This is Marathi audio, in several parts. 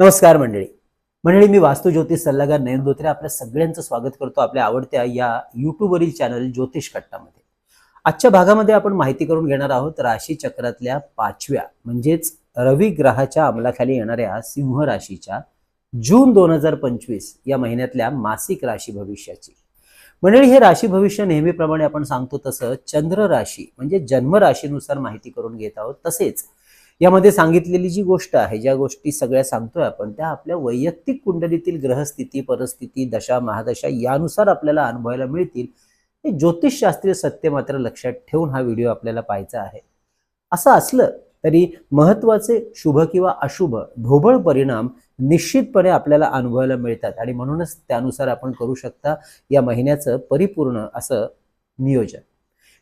नमस्कार मंडळी. मंडळी मी वास्तू ज्योतिष सल्लागार नयन धोत्रे आपल्या सगळ्यांचं स्वागत करतो आपल्या आवडत्या या युट्यूबवरील चॅनल ज्योतिष कट्टामध्ये. आजच्या भागामध्ये आपण माहिती करून घेणार आहोत राशी चक्रातल्या पाचव्या म्हणजेच रवी ग्रहाच्या अंमलाखाली येणाऱ्या सिंह राशीच्या जून दोन हजार पंचवीस या महिन्यातल्या मासिक राशी भविष्याची. मंडळी हे राशी भविष्य नेहमीप्रमाणे आपण सांगतो तसं चंद्र राशी म्हणजे जन्म राशीनुसार माहिती करून घेत आहोत. तसेच यामध्ये सांगितलेली जी गोष्ट आहे ज्या गोष्टी सगळ्या सांगतोय आपण त्या आपल्या वैयक्तिक कुंडलीतील ग्रहस्थिती परिस्थिती दशा महादशा यानुसार आपल्याला अनुभवायला मिळतील. हे ज्योतिषशास्त्रीय सत्य मात्र लक्षात ठेवून हा व्हिडिओ आपल्याला पाहायचा आहे. असं असलं तरी महत्त्वाचे शुभ किंवा अशुभ ढोबळ परिणाम निश्चितपणे आपल्याला अनुभवायला मिळतात आणि म्हणूनच त्यानुसार आपण करू शकता या महिन्याचं परिपूर्ण असं नियोजन.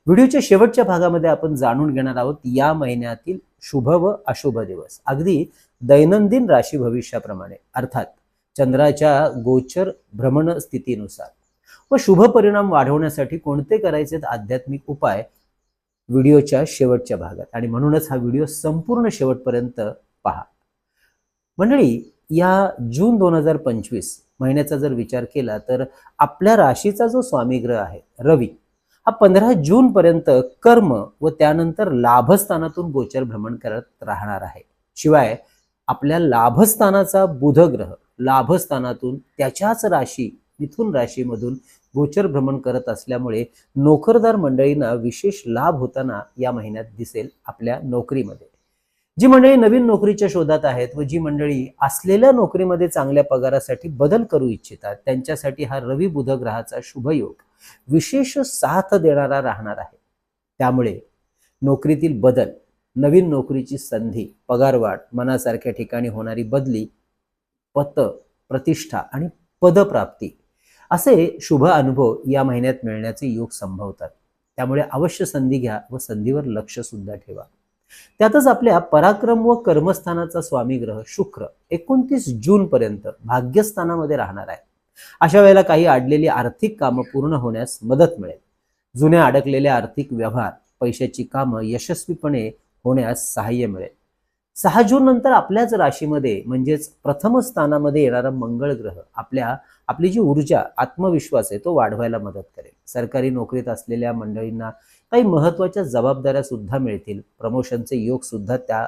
व्हिडिओच्या शेवटच्या भागामध्ये आपण जाणून घेणार आहोत या महिन्यातील शुभ व अशुभ दिवस. अगदी दैनंदिन राशी भविष्याप्रमाणे अर्थात चंद्राच्या गोचर भ्रमण स्थितीनुसार. व शुभ परिणाम वाढवण्यासाठी कोणते करायचे आध्यात्मिक उपाय व्हिडिओच्या शेवटच्या भागात. आणि म्हणूनच हा व्हिडिओ संपूर्ण शेवटपर्यंत पहा. मंडळी या जून दोन हजार पंचवीस महिन्याचा जर विचार केला तर आपल्या राशीचा जो स्वामीग्रह आहे रवी हा पंधरा जून पर्यंत कर्म व त्यानंतर लाभस्थानातून गोचर भ्रमण करत राहणार आहे. शिवाय आपल्या लाभस्थानाचा बुधग्रह लाभस्थानातून त्याच्याच राशी मिथून राशीमधून गोचर भ्रमण करत असल्यामुळे नोकरदार मंडळींना विशेष लाभ होताना या महिन्यात दिसेल आपल्या नोकरीमध्ये. जी मंडळी नवीन नोकरीच्या शोधात आहेत व जी मंडळी असलेल्या नोकरीमध्ये चांगल्या पगारासाठी बदल करू इच्छितात त्यांच्यासाठी हा रवी बुध ग्रहाचा शुभयोग. विशेष साथ देणारा राहणार आहे. त्यामुळे नोकरीतील बदल नवीन नोकरीची संधी पगारवाढ मनासारख्या ठिकाणी होणारी बदली पत प्रतिष्ठा आणि पदप्राप्ती असे शुभ अनुभव या महिन्यात मिळण्याचे योग संभवतात. त्यामुळे अवश्य संधी घ्या व संधीवर लक्ष सुद्धा ठेवा. त्यातच आपल्या पराक्रम व कर्मस्थानाचा स्वामी ग्रह शुक्र एकोणतीस जून पर्यंत भाग्यस्थानामध्ये राहणार आहे. अशा वेळेला काही अडलेली आर्थिक कामं पूर्ण होण्यास मदत मिळेल. जुन्या अडकलेल्या आर्थिक व्यवहार पैशाची कामं यशस्वीपणे होण्यास सहाय्य मिळेल. सहा जून नंतर आपल्याच राशीमध्ये म्हणजेच प्रथम स्थानामध्ये येणारा मंगळ ग्रह आपल्या आपली जी ऊर्जा आत्मविश्वास आहे तो वाढवायला मदत करेल. सरकारी नोकरीत असलेल्या मंडळींना काही महत्त्वाच्या जबाबदाऱ्या सुद्धा मिळतील. प्रमोशनचे योग सुद्धा त्या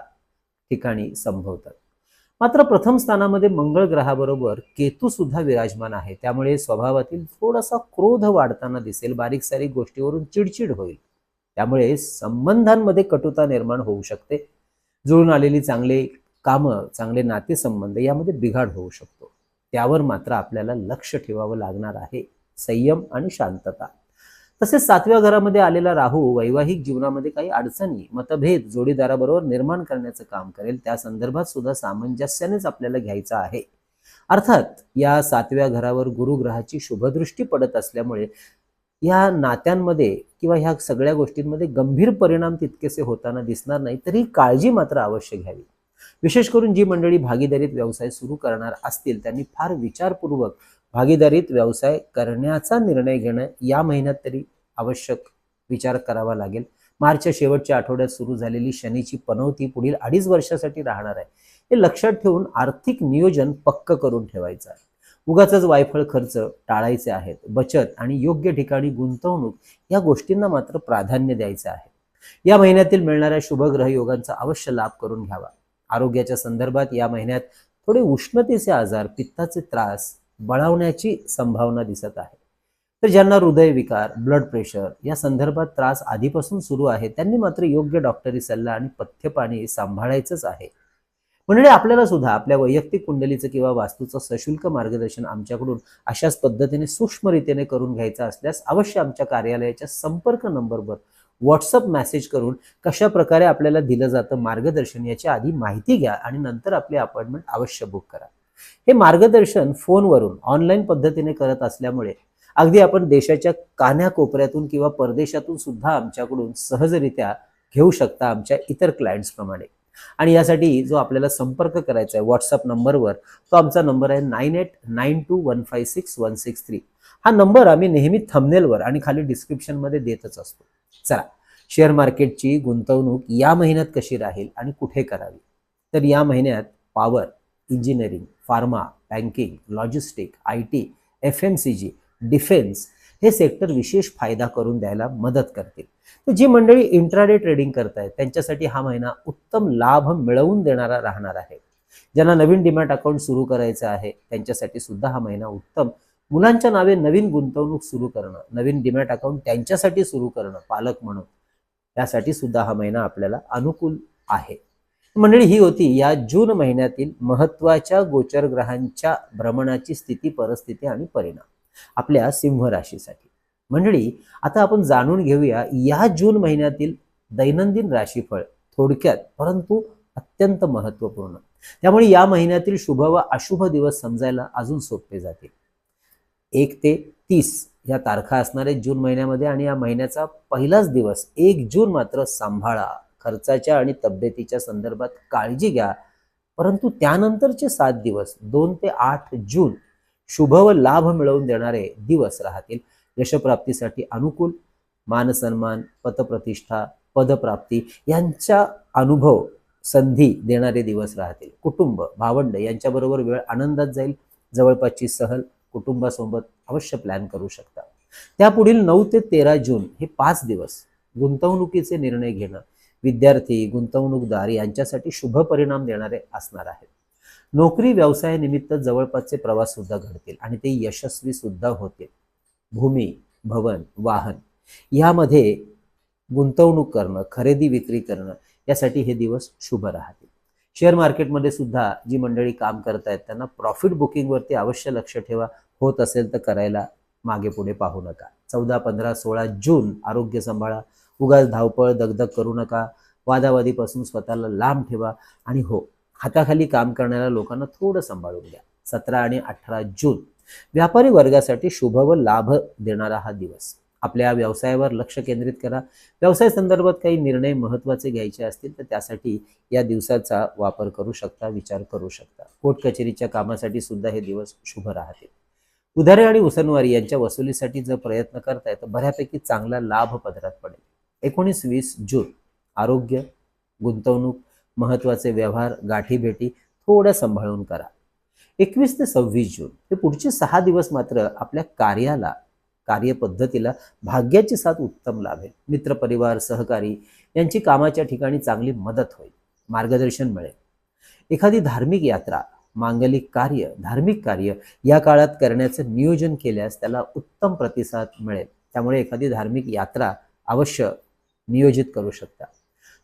ठिकाणी संभवतात. मात्र प्रथम स्थानामध्ये मंगळ ग्रहाबरोबर केतू सुद्धा विराजमान आहे. त्यामुळे स्वभावातील थोडासा क्रोध वाढताना दिसेल. बारीक सारीक गोष्टीवरून चिडचिड होईल. त्यामुळे संबंधांमध्ये कटुता निर्माण होऊ शकते. जुळून आलेली चांगले कामं चांगले नातेसंबंध यामध्ये बिघाड होऊ शकतो. त्यावर मात्र आपल्याला लक्ष ठेवावं लागणार आहे. संयम आणि शांतता. तसेच सातव्या घरामध्ये आलेला राहू वैवाहिक जीवनामध्ये काही अडचणी मतभेद जोडीदाराबरोबर निर्माण करण्याचं काम करेल त्या संदर्भात सुद्धा सामंजस्यानेच आपल्याला घ्यायचं आहे. अर्थात या सातव्या घरावर गुरुग्रहाची शुभदृष्टी पडत असल्यामुळे या नात्यांमध्ये किंवा ह्या सगळ्या गोष्टींमध्ये गंभीर परिणाम तितकेसे होताना दिसणार नाही तरी काळजी मात्र अवश्य घ्यावी. विशेष करून जी मंडळी भागीदारीत व्यवसाय सुरू करणार असतील त्यांनी फार विचारपूर्वक भागीदारीत व्यवसाय करण्याचा निर्णय घेणं या महिन्यात तरी आवश्यक विचार करावा लागेल. मार्चच्या शेवटच्या आठवड्यात सुरू झालेली शनीची पनवती पुढील अडीच वर्षासाठी राहणार आहे. हे लक्षात ठेवून आर्थिक नियोजन पक्क करून ठेवायचं आहे. उगाच वायफळ खर्च टाळायचे आहेत. बचत आणि योग्य ठिकाणी गुंतवणूक या गोष्टींना मात्र प्राधान्य द्यायचं आहे. या महिन्यातील मिळणाऱ्या शुभग्रह योगांचा अवश्य लाभ करून घ्यावा. आरोग्याच्या संदर्भात या महिन्यात थोडे उष्णतेचे आजार पित्ताचे त्रास बळावण्याची संभावना दिसत आहे. तर ज्यांना हृदयविकार ब्लड प्रेशर या संदर्भात त्रास आधीपासून सुरू आहे त्यांनी मात्र योग्य डॉक्टरी सल्ला आणि पथ्यपाणी सांभाळायचंच आहे. म्हणजे आपल्याला सुद्धा आपल्या वैयक्तिक कुंडलीचं किंवा वास्तूचं सशुल्क मार्गदर्शन आमच्याकडून अशाच पद्धतीने सूक्ष्मरितीने करून घ्यायचं असल्यास अवश्य आमच्या कार्यालयाच्या संपर्क नंबरवर व्हॉट्सअप मेसेज करून कशा प्रकारे आपल्याला दिलं जातं मार्गदर्शन याची आधी माहिती घ्या आणि नंतर आपली अपॉइंटमेंट अवश्य बुक करा. हे मार्गदर्शन फोनवरून ऑनलाईन पद्धतीने करत असल्यामुळे अगदी आपण देशाच्या कान्याकोपऱ्यातून किंवा परदेशातून सुद्धा आमच्याकडून सहजरित्या घेऊ शकता आमच्या इतर क्लायंट्सप्रमाणे आणि यासाठी जो आपल्याला संपर्क करायचा आहे व्हॉट्सअप नंबरवर तो आमचा नंबर आहे nine eight nine two one five six one six three हा नंबर आम्ही नेहमी थंबनेलवर आणि खाली डिस्क्रिप्शनमध्ये देतच असतो. चला शेअर मार्केटची गुंतवणूक या महिन्यात कशी राहील आणि कुठे करावी? तर या महिन्यात power engineering pharma banking logistic I T F M C G defence हे सेक्टर विशेष फायदा करून द्यायला मदत करतील. तर जी मंडळी इंट्राडे ट्रेडिंग करतायत त्यांच्यासाठी हा महिना उत्तम लाभ मिळवून देणारा राहणार आहे. ज्यांना नवीन डिमॅट अकाउंट सुरू करायचं आहे त्यांच्यासाठी सुद्धा हा महिना उत्तम मुलांच्या नावे नवीन गुंतवणूक सुरू करणं नवीन डिमॅट अकाउंट त्यांच्यासाठी सुरू करणं पालक म्हणून यासाठी सुद्धा हा महिना आपल्याला अनुकूल आहे. मंडळी ही होती या जून महिन्यातील महत्त्वाच्या गोचर ग्रहांच्या भ्रमणाची स्थिती परिस्थिती आणि परिणाम आपल्या सिंह राशीसाठी. मंडळी आता आपण जाणून घेऊया या जून महिन्यातील दैनंदिन राशीफळ थोडक्यात परंतु अत्यंत महत्त्वपूर्ण त्यामुळे या महिन्यातील शुभ व अशुभ दिवस समजायला अजून सोपे जातील. एक ते तीस या तारखा असणारे जून महिन्यामध्ये आणि या महिन्याचा पहिलाच दिवस एक जून मात्र सांभाळा. खर्चाच्या आणि तब्येतीच्या संदर्भात काळजी घ्या. परंतु त्यानंतरचे सात दिवस दोन ते आठ जून शुभ व लाभ मिळवून देणारे दिवस राहतील. यशप्राप्तीसाठी अनुकूल मानसन्मान पतप्रतिष्ठा पदप्राप्ती यांचा अनुभव संधी देणारे दिवस राहतील. कुटुंब भावंड यांच्याबरोबर वेळ आनंदात जाईल. जवळपासची सहल कुटुंबासोबत अवश्य प्लॅन करू शकता. त्यापुढील नऊ ते तेरा जून हे पाच दिवस गुंतवणुकीचे निर्णय घेणं विद्यार्थी गुंतवणूकदार यांच्यासाठी शुभ परिणाम देणारे असणार आहेत. नोकरी व्यवसायानिमित्त जवळपासचे प्रवास सुद्धा घडतील आणि ते यशस्वी सुद्धा होतील. भूमी भवन वाहन यामध्ये गुंतवणूक करणं खरेदी विक्री करणं यासाठी हे दिवस शुभ राहतील. शेअर मार्केटमध्ये सुद्धा जी मंडळी काम करत आहेत त्यांना प्रॉफिट बुकिंगवरती अवश्य लक्ष ठेवा. होत असेल तर करायला मागे पुढे पाहू नका. चौदा पंधरा सोळा जून आरोग्य सांभाळा. उगाच धावपळ दगदग करू नका. वादावादीपासून स्वतःला लांब ठेवा. आणि हो हाताखाली काम करणाऱ्या लोकांना थोडं सांभाळून घ्या. सतरा आणि अठरा जून. व्यापारी वर्गासाठी शुभ व लाभ देणारा हा दिवस. आपल्या व्यवसायावर लक्ष केंद्रित करा. व्यवसाय संदर्भात काही निर्णय महत्त्वाचे घ्यायचे असतील तर त्यासाठी या दिवसाचा वापर करू शकता विचार करू शकता. कोर्ट कचेरीच्या कामासाठी सुद्धा हे दिवस शुभ राहतील. उधारे आणि उसनवारी यांच्या वसुलीसाठी जर प्रयत्न करताय तर बऱ्यापैकी चांगला लाभ पदरात पडेल. एकोणीस वीस जून आरोग्य गुंतवणूक महत्त्वाचे व्यवहार गाठीभेटी थोडं सांभाळून करा. एकवीस ते सव्वीस जून हे पुढचे सहा दिवस मात्र आपल्या कार्याला कार्यपद्धतीला भाग्याची साथ उत्तम लाभेल. मित्रपरिवार सहकारी यांची कामाच्या ठिकाणी चांगली मदत होईल मार्गदर्शन मिळेल. एखादी धार्मिक यात्रा मांगलिक कार्य धार्मिक कार्य या काळात करण्याचं नियोजन केल्यास त्याला उत्तम प्रतिसाद मिळेल. त्यामुळे एखादी धार्मिक यात्रा अवश्य नियोजित करू शकता.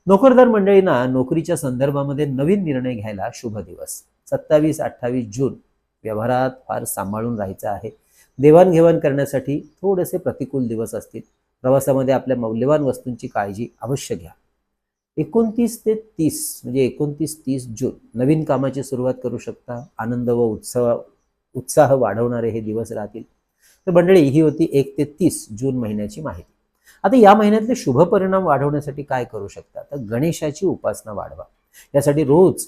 नोकरदार मंडळींना नोकरीच्या संदर्भामध्ये नवीन निर्णय घ्यायला शुभ दिवस. सत्तावीस अठ्ठावीस जून व्यवहारात फार सांभाळून राहायचं आहे. देवाणघेवाण करण्यासाठी थोडेसे प्रतिकूल दिवस असतील. प्रवासामध्ये आपल्या मौल्यवान वस्तूंची काळजी अवश्य घ्या. एकोणतीस ते तीस म्हणजे एकोणतीस तीस जून नवीन कामाची सुरुवात करू शकता. आनंद व उत्सव उत्साह वाढवणारे हे दिवस राहतील. तर मंडळी ही होती एक ते तीस जून महिन्याची माहिती. आता या महिन्यातले शुभ परिणाम वाढवण्यासाठी काय करू शकता? तर गणेशाची उपासना वाढवा. यासाठी रोज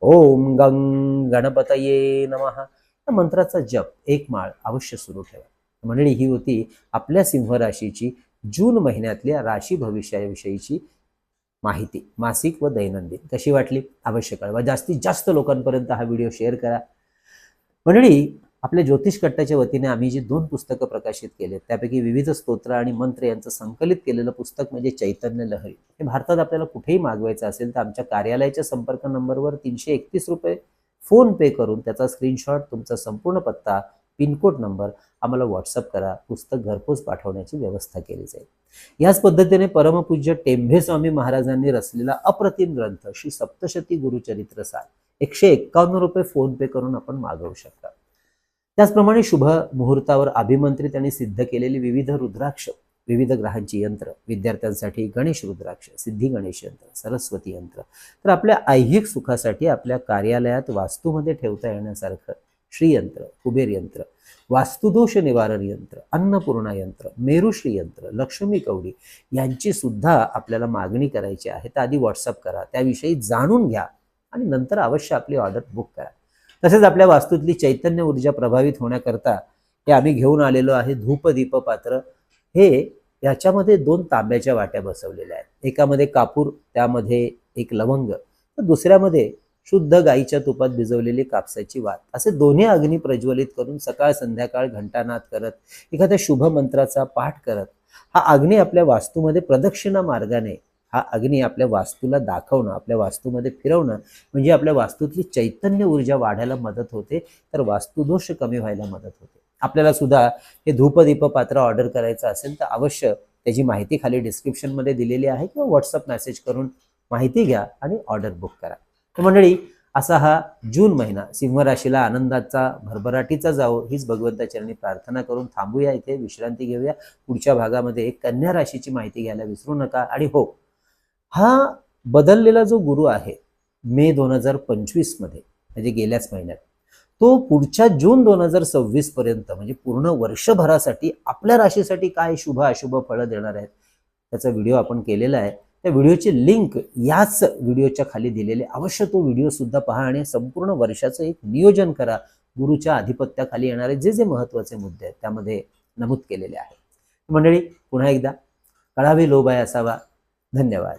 ओम गंग गणपतये नमः. या मंत्राचा जप एक माळ अवश्य सुरू ठेवा. मंडळी ही होती आपल्या सिंह राशीची जून महिन्यातल्या राशी भविष्याविषयीची माहिती मासिक व दैनंदिन. कशी वाटली? अवश्य कळवा. जास्तीत जास्त लोकांपर्यंत हा व्हिडिओ शेअर करा. मंडळी आपल्या ज्योतिष कट्ट्याच्या वतीने आम्ही जी दोन पुस्तकं प्रकाशित केलेत त्यापैकी विविध स्तोत्र आणि मंत्र यांचं संकलित केलेलं पुस्तक म्हणजे चैतन्य लहरी. हे भारतात आपल्याला कुठेही मागवायचं असेल तर आमच्या कार्यालयाच्या संपर्क नंबरवर तीनशे एकतीस रुपये फोन पे करून त्याचा स्क्रीनशॉट तुमचा संपूर्ण पत्ता पिनकोड नंबर आम्हाला व्हॉट्सअप करा. पुस्तक घरपोच पाठवण्याची व्यवस्था केली जाईल. याच पद्धतीने परमपूज्य टेंभे स्वामी महाराजांनी रचलेला अप्रतिम ग्रंथ श्री सप्तशती गुरुचरित्र सार एकशे एक्कावन्न रुपये फोन पे करून आपण मागवू शकता. त्याचप्रमाणे शुभ मुहूर्तावर अभिमंत्रित आणि सिद्ध केलेली विविध रुद्राक्ष विविध ग्रहांची यंत्र विद्यार्थ्यांसाठी गणेश रुद्राक्ष सिद्धी गणेश यंत्र सरस्वती यंत्र. तर आपल्या ऐहिक सुखासाठी आपल्या कार्यालयात वास्तूमध्ये ठेवता येण्यासारखं श्रीयंत्र कुबेर यंत्र वास्तुदोष निवारण यंत्र अन्नपूर्णा यंत्र मेरुश्री यंत्र लक्ष्मी कवडी यांची सुद्धा आपल्याला मागणी करायची आहे. तर आधी व्हॉट्सअप करा त्याविषयी जाणून घ्या आणि नंतर अवश्य आपली ऑर्डर बुक करा. तसेच आपल्या वास्तूतली चैतन्य ऊर्जा प्रभावित होण्याकरता हे आम्ही घेऊन आलेलो आहे धूप दीप पात्र हे याच्यामध्ये दोन तांब्याच्या वाट्या बसवलेल्या आहेत. एकामध्ये कापूर त्यामध्ये एक लवंग. तर दुसऱ्यामध्ये शुद्ध गाईच्या तुपात भिजवलेली कापसाची वात. असे दोन्ही अग्नी प्रज्वलित करून सकाळ संध्याकाळ घंटानाद करत एखाद्या शुभ मंत्राचा पाठ करत हा अग्नी आपल्या वास्तूमध्ये प्रदक्षिणा मार्गाने हा अग्नी आपल्या वास्तूला दाखवणं आपल्या वास्तूमध्ये फिरवणं म्हणजे आपल्या वास्तूतली चैतन्य ऊर्जा वाढायला मदत होते तर वास्तुदोष कमी व्हायला मदत होते. आपल्याला सुद्धा हे धूपदीप पात्र ऑर्डर करायचं असेल तर अवश्य त्याची माहिती खाली डिस्क्रिप्शनमध्ये दिलेली आहे किंवा व्हॉट्सअप मेसेज करून माहिती घ्या आणि ऑर्डर बुक करा. तर मंडळी असा हा जून महिना सिंह राशीला आनंदाचा भरभराटीचा जावो हीच भगवंताचरणी प्रार्थना करून थांबूया इथे विश्रांती घेऊया. पुढच्या भागामध्ये कन्या राशीची माहिती घ्यायला विसरू नका आणि हो हा बदललेला जो गुरु आहे मे दोन हजार पंचवीसमध्ये म्हणजे गेल्याच महिन्यात तो पुढच्या जून दोन हजार सव्वीस पर्यंत म्हणजे पूर्ण वर्षभरासाठी आपल्या राशीसाठी काय शुभ अशुभ फळं देणार आहेत त्याचा व्हिडिओ आपण केलेला आहे. त्या व्हिडिओची लिंक याच व्हिडिओच्या खाली दिलेली अवश्य तो व्हिडिओ सुद्धा पहा आणि संपूर्ण वर्षाचं एक नियोजन करा. गुरुच्या आधिपत्याखाली येणारे जे जे महत्त्वाचे मुद्दे आहेत त्यामध्ये नमूद केलेले आहे. मंडळी पुन्हा एकदा कळावे लोबाय असावा. धन्यवाद.